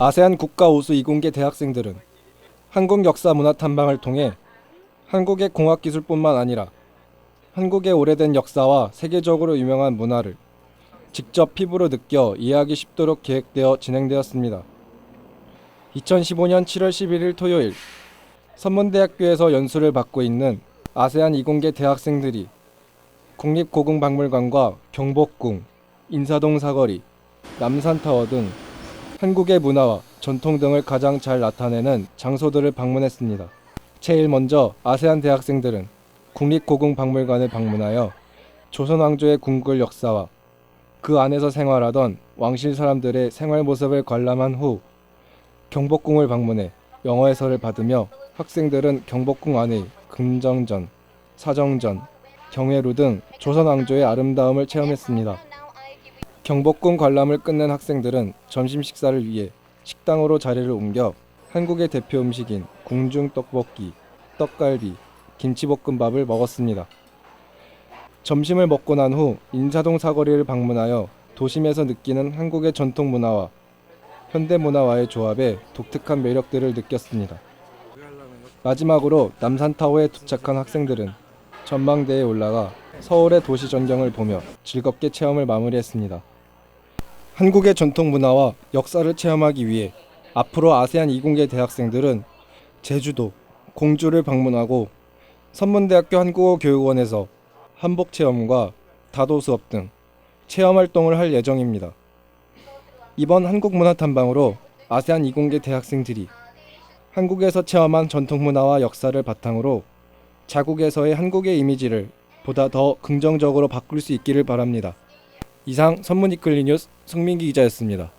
아세안 국가 우수 이공계 대학생들은 한국 역사 문화 탐방을 통해 한국의 공학 기술뿐만 아니라 한국의 오래된 역사와 세계적으로 유명한 문화를 직접 피부로 느껴 이해하기 쉽도록 계획되어 진행되었습니다. 2015년 7월 11일 토요일 선문대학교에서 연수를 받고 있는 아세안 이공계 대학생들이 국립고궁박물관과 경복궁, 인사동 사거리, 남산타워 등 한국의 문화와 전통 등을 가장 잘 나타내는 장소들을 방문했습니다. 제일 먼저 아세안 대학생들은 국립고궁박물관을 방문하여 조선 왕조의 궁궐 역사와 그 안에서 생활하던 왕실 사람들의 생활 모습을 관람한 후 경복궁을 방문해 영어 해설을 받으며 학생들은 경복궁 안의 금정전, 사정전, 경회루 등 조선 왕조의 아름다움을 체험했습니다. 경복궁 관람을 끝낸 학생들은 점심 식사를 위해 식당으로 자리를 옮겨 한국의 대표 음식인 궁중 떡볶이, 떡갈비, 김치볶음밥을 먹었습니다. 점심을 먹고 난 후 인사동 사거리를 방문하여 도심에서 느끼는 한국의 전통 문화와 현대 문화와의 조합에 독특한 매력들을 느꼈습니다. 마지막으로 남산타워에 도착한 학생들은 전망대에 올라가 서울의 도시 전경을 보며 즐겁게 체험을 마무리했습니다. 한국의 전통 문화와 역사를 체험하기 위해 앞으로 아세안 이공계 대학생들은 제주도, 공주를 방문하고 선문대학교 한국어 교육원에서 한복 체험과 다도 수업 등 체험 활동을 할 예정입니다. 이번 한국 문화 탐방으로 아세안 이공계 대학생들이 한국에서 체험한 전통 문화와 역사를 바탕으로 자국에서의 한국의 이미지를 보다 더 긍정적으로 바꿀 수 있기를 바랍니다. 이상 선문 이클리 뉴스 성민기 기자였습니다.